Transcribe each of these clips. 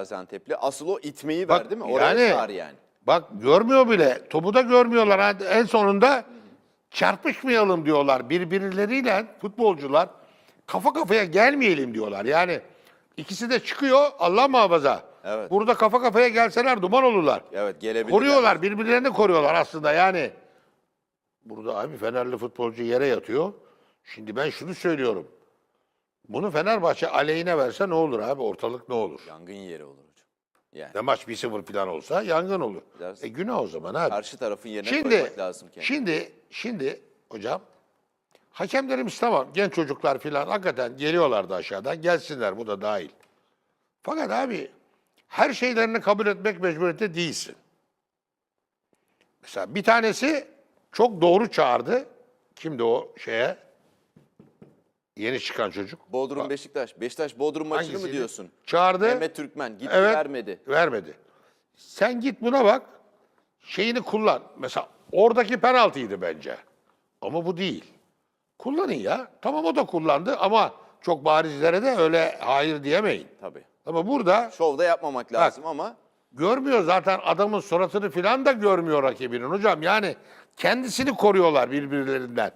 Gaziantep'li. Asıl o itmeyi Bak, verdi mi? Oraya yani- çağır yani. Bak görmüyor bile. Topu da görmüyorlar. En sonunda çarpışmayalım diyorlar. Birbirleriyle futbolcular kafa kafaya gelmeyelim diyorlar. Yani ikisi de çıkıyor Allah muhafaza. Evet. Burada kafa kafaya gelseler duman olurlar. Evet gelebilirler. Koruyorlar, birbirlerini koruyorlar aslında yani. Burada abi Fenerli futbolcu yere yatıyor. Şimdi ben şunu söylüyorum. Bunu Fenerbahçe aleyhine verse ne olur abi? Ortalık ne olur? Yangın yeri olur hocam. Yani Ne maç 1-0 falan olsa yangın olur. Dersin. E günah o zaman abi. karşı tarafın yerine Şimdi, koymak lazım kendini. şimdi, şimdi hocam hakemlerimiz tamam genç çocuklar falan hakikaten geliyorlardı aşağıdan gelsinler bu da dahil. Fakat abi her şeylerini kabul etmek mecburiyette değilsin. Mesela bir tanesi çok doğru çağırdı. Kimdi o şeye? Yeni çıkan çocuk. Bodrum Beşiktaş. Beşiktaş Bodrum maçını mı Hangisiydi? diyorsun? Çağırdı. Mehmet Türkmen gitti Evet. vermedi. Vermedi. Sen git buna bak. Şeyini kullan. Mesela oradaki penaltıydı bence. Ama bu değil. Kullanın ya. Tamam o da kullandı ama çok barizlere de öyle hayır diyemeyin. Tabii. Ama burada Şovda yapmamak lazım ama görmüyor zaten adamın suratını falan da görmüyor rakibinin hocam. Yani kendisini koruyorlar birbirlerinden.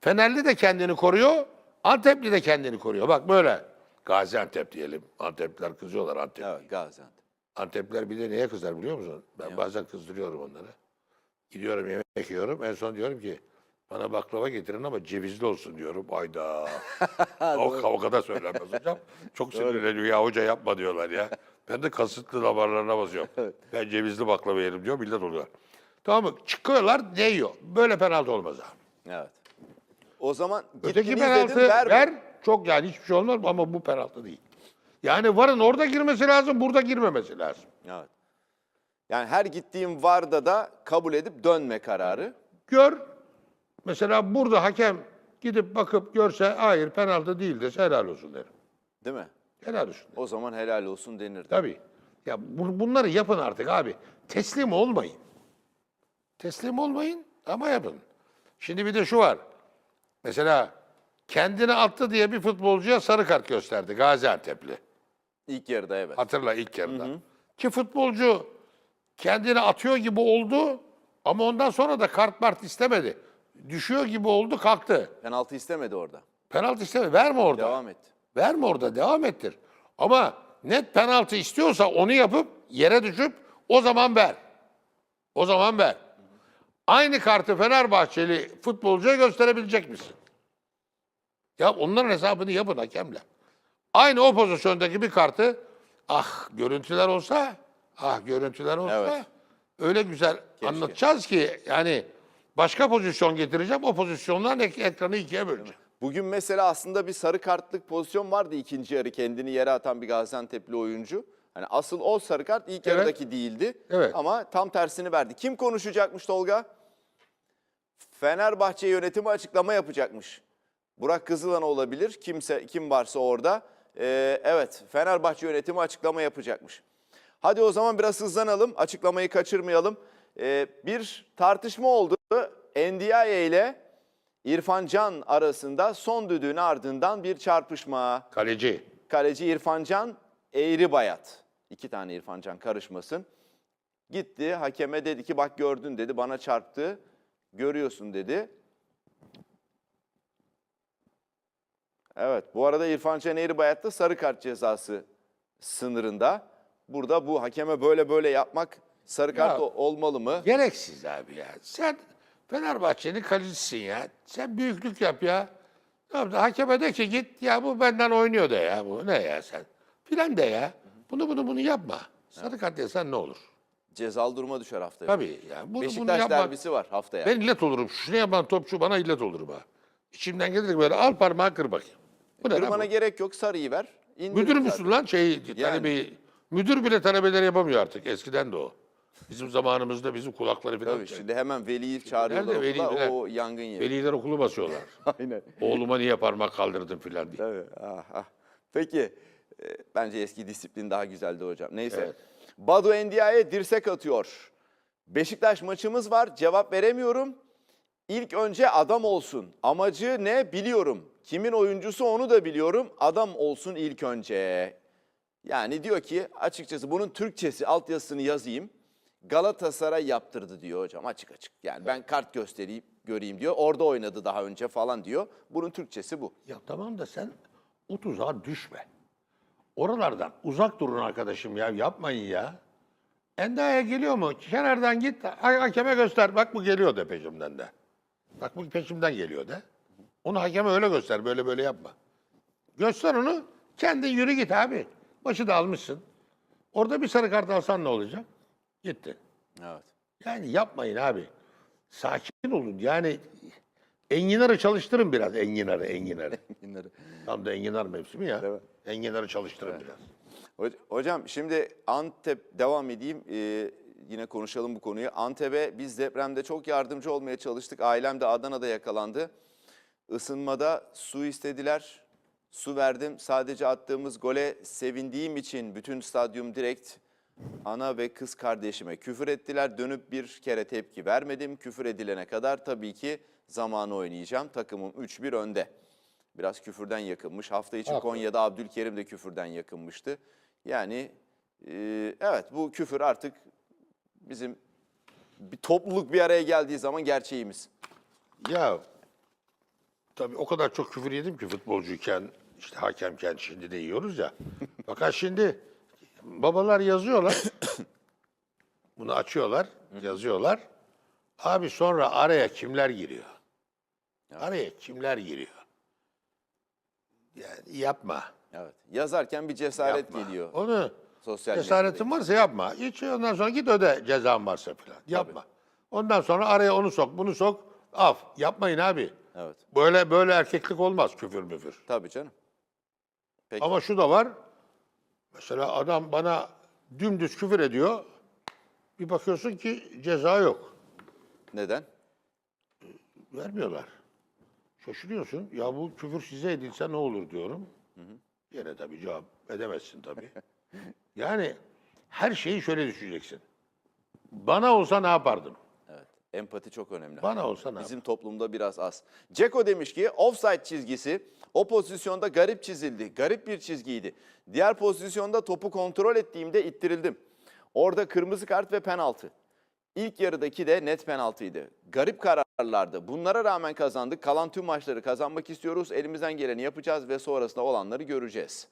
Fenerli de kendini koruyor, Antepli de kendini koruyor. Bak böyle. Gaziantep diyelim. Antepliler kızıyorlar Antep. evet Gaziantep. Antepliler bir de neye kızar biliyor musun? Ben bazen kızdırıyorum onları. Gidiyorum yemek yiyorum. En son diyorum ki bana baklava getirin ama cevizli olsun diyorum. Ayda. o kavgada söylenmez hocam. Çok sinirleniyor ya hoca yapma diyorlar ya. Ben de kasıtlı damarlarına basıyorum. Ben cevizli baklava yerim diyor millet oluyor. Tamam mı? Çıkıyorlar değiyor. Böyle penaltı olmaz abi. Evet. O zaman Öteki gittin penaltı izledin ver, ver. Çok yani hiçbir şey olmaz ama bu penaltı değil. Yani varın orada girmesi lazım, burada girmemesi lazım. Evet. Yani her gittiğim varda da kabul edip dönme kararı. Gör. Mesela burada hakem gidip bakıp görse hayır penaltı değil dese helal olsun derim. Değil mi? Helal olsun. O zaman helal olsun denirdi. Tabii. Ya bu- bunları yapın artık abi. Teslim olmayın. Teslim olmayın ama yapın. Şimdi bir de şu var. Mesela kendini attı diye bir futbolcuya sarı kart gösterdi Gaziantep'li. İlk yarıda evet. Hatırla ilk yarıda. Ki futbolcu kendini atıyor gibi oldu ama ondan sonra da kart mart istemedi. Düşüyor gibi oldu kalktı. Penaltı istemedi orada. Penaltı istemedi. Verme orada. Devam etti. Verme orada devam ettir. Ama net penaltı istiyorsa onu yapıp yere düşüp o zaman ver. O zaman ver. Aynı kartı Fenerbahçeli futbolcuya gösterebilecek misin? Ya onların hesabını yapın hakemle. Aynı o pozisyondaki bir kartı ah görüntüler olsa ah görüntüler olsa Evet. öyle güzel anlatacağız ki yani başka pozisyon getireceğim o pozisyondan ek- ekranı ikiye böleceğim. Bugün mesela aslında bir sarı kartlık pozisyon vardı ikinci yarı kendini yere atan bir Gaziantep'li oyuncu. Hani asıl o sarı kart ilk Evet. yarıdaki değildi. Evet. Ama tam tersini verdi. Kim konuşacakmış Tolga? Fenerbahçe yönetimi açıklama yapacakmış. Burak Kızılan olabilir. Kimse kim varsa orada. Ee, evet, Fenerbahçe yönetimi açıklama yapacakmış. Hadi o zaman biraz hızlanalım. Açıklamayı kaçırmayalım. Ee, bir tartışma oldu. Ndiaye ile İrfan Can arasında son düdüğün ardından bir çarpışma. Kaleci. Kaleci İrfan Can, Eğri Bayat. İki tane İrfan Can karışmasın. Gitti hakeme dedi ki bak gördün dedi bana çarptı. Görüyorsun dedi. Evet bu arada İrfan Can Eğri Bayat da sarı kart cezası sınırında. Burada bu hakeme böyle böyle yapmak sarı kart Ya- olmalı mı? Gereksiz abi ya. Sen Fenerbahçe'nin kalecisisin ya. Sen büyüklük yap ya. Tamam da Hakeme de ki git ya bu benden oynuyor de ya bu ne ya sen. Filan de ya. Bunu bunu bunu yapma. Sarı kart yesen ne olur? Cezalı duruma düşer haftaya. Tabii ya. Bunu, bunu Beşiktaş yapma. derbisi var haftaya. Ben illet olurum. Şunu yapan topçu bana illet olurum ha. İçimden gelir ki böyle al parmağı kır bakayım. Bu Kırmana gerek yok sarıyı ver. Müdür müsün lan şey talebeyi? Müdür bile talebeleri yapamıyor artık. Eskiden de o. Bizim zamanımızda bizim kulakları falan. Tabii şimdi hemen veliyi çağırıyorlar okula, o yangın yeri. Veliler okulu basıyorlar. Aynen. Oğluma niye parmak kaldırdın filan diye. Tabii. Ah, ah. Peki e, bence eski disiplin daha güzeldi hocam. Neyse. Evet. Badu Endia'ya dirsek atıyor. Beşiktaş maçımız var cevap veremiyorum. İlk önce adam olsun. Amacı ne biliyorum. Kimin oyuncusu onu da biliyorum. Adam olsun ilk önce. Yani diyor ki açıkçası bunun Türkçesi altyazısını yazayım. Galatasaray yaptırdı diyor hocam açık açık. Yani ben kart göstereyim göreyim diyor. Orada oynadı daha önce falan diyor. Bunun Türkçesi bu. Ya tamam da sen o tuzağa düşme. Oralardan uzak durun arkadaşım ya yapmayın ya. Endaya geliyor mu? Kenardan git ha- hakeme göster. Bak bu geliyor de peşimden de. Bak bu peşimden geliyor de. Onu hakeme öyle göster. Böyle böyle yapma. Göster onu. Kendin yürü git abi. Başı da almışsın. Orada bir sarı kart alsan ne olacak? Gitti. Evet. Yani yapmayın abi. Sakin olun. Yani enginarı çalıştırın biraz. Enginarı, enginarı. Bunları. Tam da enginar mevsimi ya. Evet. Enginarı çalıştırın biraz. Ho- Hocam şimdi Antep devam edeyim. Ee, yine konuşalım bu konuyu. Antep'e biz depremde çok yardımcı olmaya çalıştık. Ailem de Adana'da yakalandı. Isınmada su istediler. Su verdim. Sadece attığımız gole sevindiğim için bütün stadyum direkt ana ve kız kardeşime küfür ettiler. Dönüp bir kere tepki vermedim. Küfür edilene kadar tabii ki zamanı oynayacağım. Takımım 3-1 önde. Biraz küfürden yakınmış. Hafta içi Haklı. Konya'da Abdülkerim de küfürden yakınmıştı. Yani e, evet bu küfür artık bizim bir topluluk bir araya geldiği zaman gerçeğimiz. Ya tabii o kadar çok küfür yedim ki futbolcuyken, işte hakemken şimdi de yiyoruz ya. Fakat şimdi babalar yazıyorlar. Bunu açıyorlar, yazıyorlar. Abi sonra araya kimler giriyor? Araya kimler giriyor? Yani yapma. Evet. Yazarken bir cesaret yapma. geliyor. Onu Sosyal cesaretin varsa yapma. Hiç ondan sonra git öde cezan varsa falan. Yapma. Ondan sonra araya onu sok, bunu sok. Af. Yapmayın abi. Evet. Böyle böyle erkeklik olmaz küfür müfür. Tabii canım. Peki. Ama şu da var. Mesela adam bana dümdüz küfür ediyor. Bir bakıyorsun ki ceza yok. Neden? Vermiyorlar. Şaşırıyorsun. Ya bu küfür size edilse ne olur diyorum. Yine tabii cevap edemezsin tabii. yani her şeyi şöyle düşüneceksin. Bana olsa ne yapardım? Evet. Empati çok önemli. Bana olsa ne Bizim toplumda biraz az. Ceko demiş ki offside çizgisi o pozisyonda garip çizildi. Garip bir çizgiydi. Diğer pozisyonda topu kontrol ettiğimde ittirildim. Orada kırmızı kart ve penaltı. İlk yarıdaki de net penaltıydı. Garip kararlardı. Bunlara rağmen kazandık. Kalan tüm maçları kazanmak istiyoruz. Elimizden geleni yapacağız ve sonrasında olanları göreceğiz.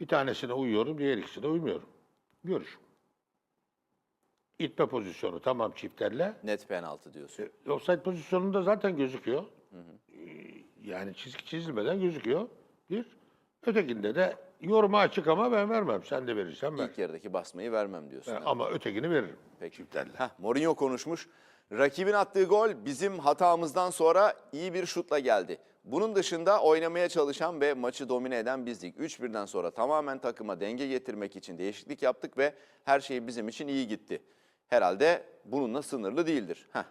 Bir tanesine uyuyorum, diğer ikisine uymuyorum. Görüş. İtme pozisyonu tamam çiftlerle. Net penaltı diyorsun. E, Offside pozisyonunda zaten gözüküyor. Ee, Yani çizgi çizilmeden gözüküyor. Bir. Ötekinde de yoruma açık ama ben vermem. Sen de verirsen ver. İlk yarıdaki basmayı vermem diyorsun. Ben- Ama ötekini veririm. Peki. Çiftlerle. Heh, Mourinho konuşmuş. Rakibin attığı gol bizim hatamızdan sonra iyi bir şutla geldi. Bunun dışında oynamaya çalışan ve maçı domine eden bizdik. 3-1'den sonra tamamen takıma denge getirmek için değişiklik yaptık ve her şey bizim için iyi gitti. Herhalde bununla sınırlı değildir. Heh.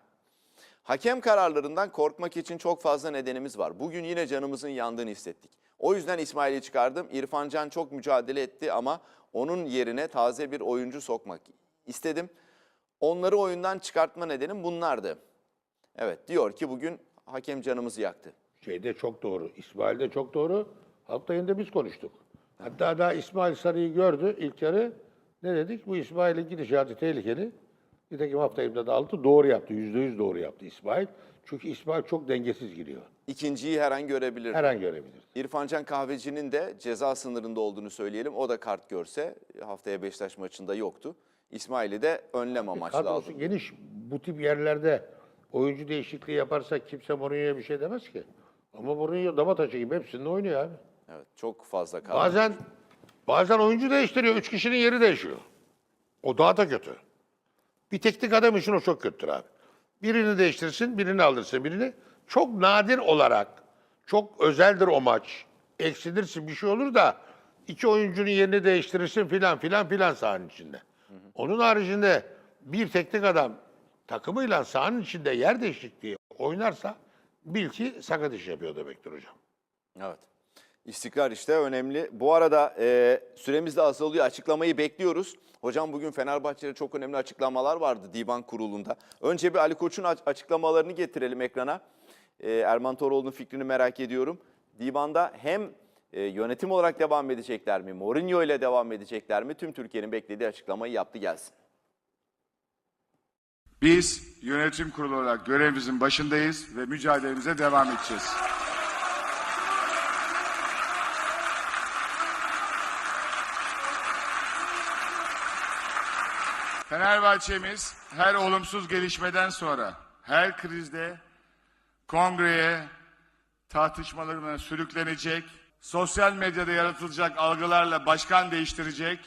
Hakem kararlarından korkmak için çok fazla nedenimiz var. Bugün yine canımızın yandığını hissettik. O yüzden İsmail'i çıkardım. İrfan Can çok mücadele etti ama onun yerine taze bir oyuncu sokmak istedim. Onları oyundan çıkartma nedenim bunlardı. Evet diyor ki bugün hakem canımızı yaktı. Şeyde çok doğru. İsmail'de çok doğru. Hafta yayında biz konuştuk. Hatta daha İsmail Sarı'yı gördü ilk yarı. Ne dedik? Bu İsmail'in gidişatı tehlikeli. Nitekim hafta da altı doğru yaptı. Yüzde yüz doğru yaptı İsmail. Çünkü İsmail çok dengesiz giriyor. İkinciyi her an görebilir. Her an görebilir. İrfan Can Kahveci'nin de ceza sınırında olduğunu söyleyelim. O da kart görse haftaya Beşiktaş maçında yoktu. İsmail'i de önlem amaçlı Kadrosu aldı. geniş. Bu tip yerlerde oyuncu değişikliği yaparsak kimse Mourinho'ya bir şey demez ki. Ama Mourinho dama taşı gibi hepsinde oynuyor abi. Evet çok fazla kart. Bazen bazen oyuncu değiştiriyor. Üç kişinin yeri değişiyor. O daha da kötü. Bir teknik adam için o çok kötüdür abi. Birini değiştirsin, birini alırsın, birini. Çok nadir olarak, çok özeldir o maç. Eksilirsin bir şey olur da iki oyuncunun yerini değiştirirsin filan filan filan sahanın içinde. Onun haricinde bir teknik adam takımıyla sahanın içinde yer değişikliği oynarsa bil ki sakat iş yapıyor demektir hocam. Evet. İstikrar işte önemli. Bu arada e, süremiz de azalıyor. Açıklamayı bekliyoruz. Hocam bugün Fenerbahçe'de çok önemli açıklamalar vardı divan kurulunda. Önce bir Ali Koç'un aç- açıklamalarını getirelim ekrana. E, Erman Toroğlu'nun fikrini merak ediyorum. Divanda hem e, yönetim olarak devam edecekler mi? Mourinho ile devam edecekler mi? Tüm Türkiye'nin beklediği açıklamayı yaptı gelsin. Biz yönetim kurulu olarak görevimizin başındayız ve mücadelemize devam edeceğiz. Fenerbahçe'miz her olumsuz gelişmeden sonra, her krizde kongreye, tartışmalarına sürüklenecek, sosyal medyada yaratılacak algılarla başkan değiştirecek,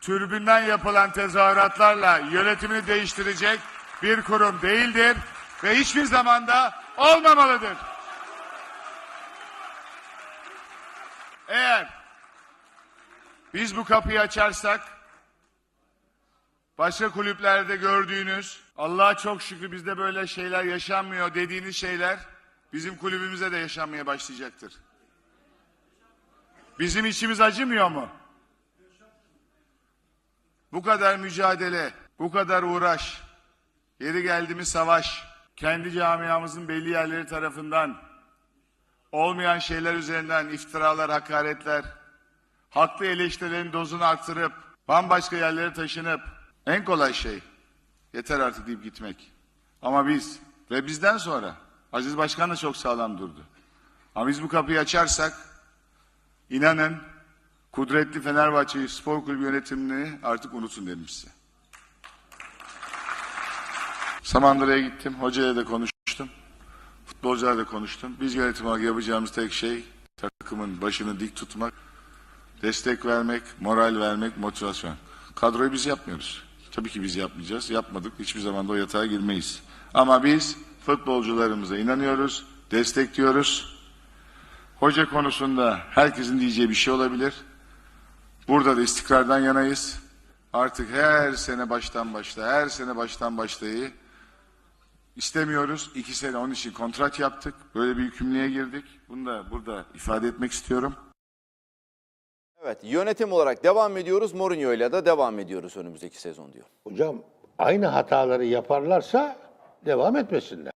türbünden yapılan tezahüratlarla yönetimini değiştirecek bir kurum değildir ve hiçbir zamanda olmamalıdır. Eğer biz bu kapıyı açarsak başka kulüplerde gördüğünüz Allah'a çok şükür bizde böyle şeyler yaşanmıyor dediğiniz şeyler bizim kulübümüze de yaşanmaya başlayacaktır. Bizim içimiz acımıyor mu? Bu kadar mücadele, bu kadar uğraş, yeri geldi mi savaş, kendi camiamızın belli yerleri tarafından olmayan şeyler üzerinden iftiralar, hakaretler, haklı eleştirilerin dozunu arttırıp bambaşka yerlere taşınıp en kolay şey yeter artık deyip gitmek. Ama biz ve bizden sonra Aziz Başkan da çok sağlam durdu. Ama biz bu kapıyı açarsak inanın kudretli Fenerbahçe Spor Kulübü yönetimini artık unutun dedim size. Samandıra'ya gittim, hocayla da konuştum. Futbolcularla da konuştum. Biz yönetim olarak yapacağımız tek şey takımın başını dik tutmak, destek vermek, moral vermek, motivasyon. Kadroyu biz yapmıyoruz. Tabii ki biz yapmayacağız. Yapmadık. Hiçbir zaman da o yatağa girmeyiz. Ama biz futbolcularımıza inanıyoruz, destekliyoruz. Hoca konusunda herkesin diyeceği bir şey olabilir. Burada da istikrardan yanayız. Artık her sene baştan başla, her sene baştan başlayı istemiyoruz. İki sene onun için kontrat yaptık. Böyle bir yükümlülüğe girdik. Bunu da burada ifade etmek istiyorum. Evet yönetim olarak devam ediyoruz. Mourinho ile de devam ediyoruz önümüzdeki sezon diyor. Hocam aynı hataları yaparlarsa devam etmesinler.